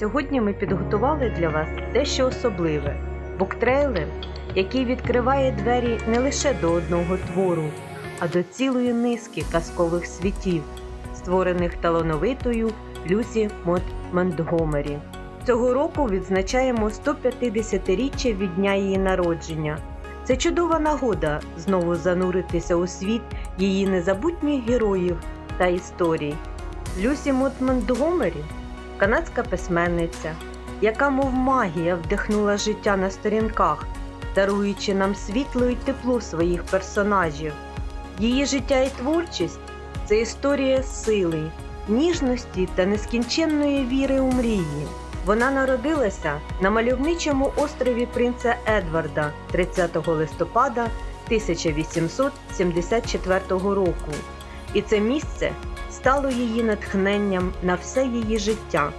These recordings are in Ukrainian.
Сьогодні ми підготували для вас дещо особливе буктрейлер, який відкриває двері не лише до одного твору, а до цілої низки казкових світів, створених талановитою Люсі Мот Монтгомері. Цього року відзначаємо 150-річчя від дня її народження. Це чудова нагода знову зануритися у світ її незабутніх героїв та історій. Люсі Мот Монтгомері – канадська письменниця, яка, мов магія, вдихнула життя на сторінках, даруючи нам світло і тепло своїх персонажів. Її життя і творчість це історія сили, ніжності та нескінченної віри у мрії. Вона народилася на мальовничому острові принца Едварда 30 листопада 1874 року. І це місце стало її натхненням на все її життя.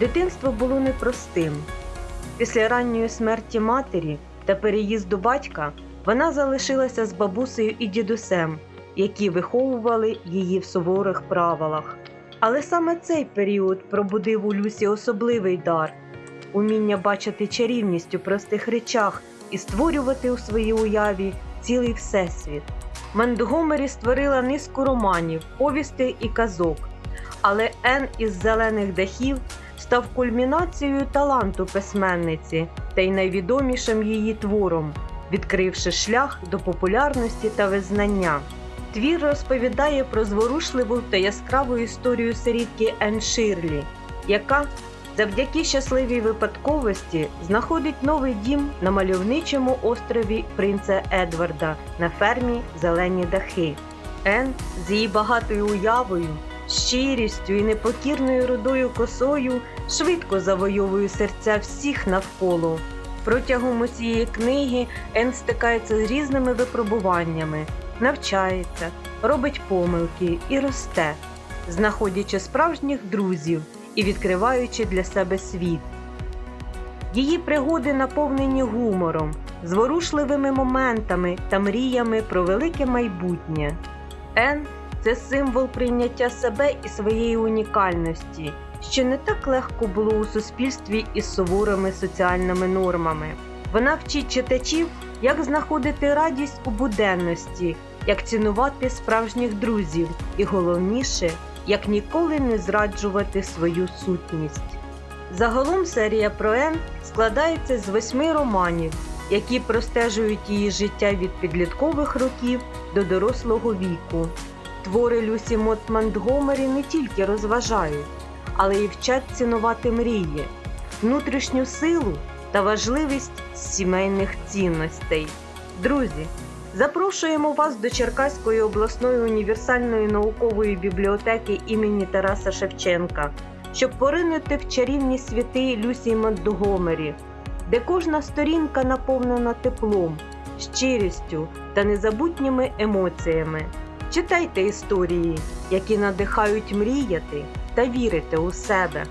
Дитинство було непростим. Після ранньої смерті матері та переїзду батька вона залишилася з бабусею і дідусем, які виховували її в суворих правилах. Але саме цей період пробудив у Люсі особливий дар уміння бачити чарівність у простих речах і створювати у своїй уяві цілий всесвіт. Монтгомері створила низку романів, повістей і казок. Але Ен із зелених дахів став кульмінацією таланту письменниці та й найвідомішим її твором, відкривши шлях до популярності та визнання. Твір розповідає про зворушливу та яскраву історію сирітки Ен Ширлі, яка завдяки щасливій випадковості знаходить новий дім на мальовничому острові принца Едварда на фермі Зелені дахи. Ен з її багатою уявою, щирістю і непокірною рудою косою швидко завойовує серця всіх навколо. Протягом усієї книги Ен стикається з різними випробуваннями, навчається, робить помилки і росте, знаходячи справжніх друзів і відкриваючи для себе світ. Її пригоди наповнені гумором, зворушливими моментами та мріями про велике майбутнє. Ен це символ прийняття себе і своєї унікальності, що не так легко було у суспільстві із суворими соціальними нормами. Вона вчить читачів, як знаходити радість у буденності, як цінувати справжніх друзів, і головніше, як ніколи не зраджувати свою сутність. Загалом серія про Ен складається з восьми романів, які простежують її життя від підліткових років до дорослого віку. Твори Люсі Мот Монтгомері не тільки розважають, але й вчать цінувати мрії, внутрішню силу та важливість сімейних цінностей. Друзі, запрошуємо вас до Черкаської обласної універсальної наукової бібліотеки імені Тараса Шевченка, щоб поринути в чарівні світи Люсі Монтгомері, де кожна сторінка наповнена теплом, щирістю та незабутніми емоціями. Читайте історії, які надихають мріяти та вірити у себе.